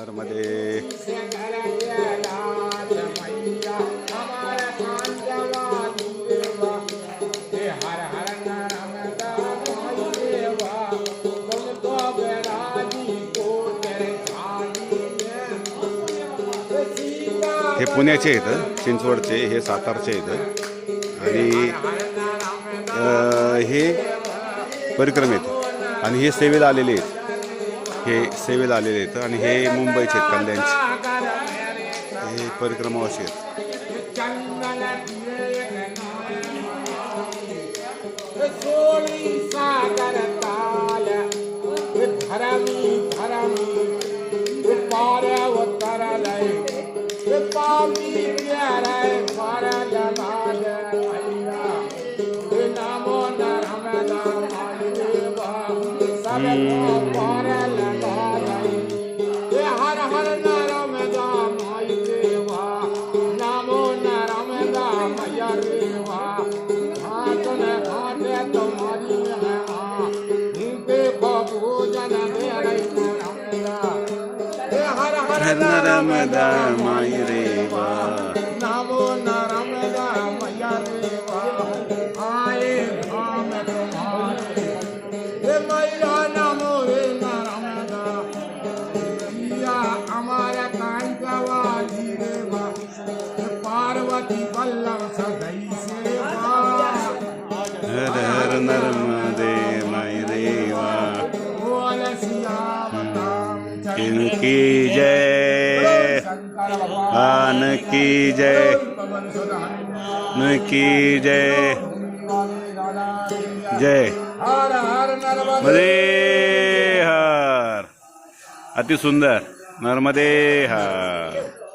नर्मदे हर हर नर्मदा माई देवा तुम तो बेराजी को तेरे छाती में सीता हे पुण्याचे आहेत चिंचवडचे हे सातारचे आहेत आणि अ, हे परिक्रम आहेत. आणि हे सेवेला आलेले आहेत. हे सेवेला आलेले आहेत आणि हे मुंबईचे आहेत कल्याणचे हे परिक्रमावासी आहेत. तुम्हारी माँ देखो पूजन मेरे नर्मदा हर हर नर्मदा माई रेवा नमो नर्मदा मैया देवा आए धाम हे मैया नमो हे नर्मदा पिया हमारा देवा हे पार्वती वल्लभ सदै सेवा हर हर नर्मदे बोल सियावताम इनकी जय आन की जय न की जय। जय। मध्ये हर। अति सुंदर। नर्मदे हर।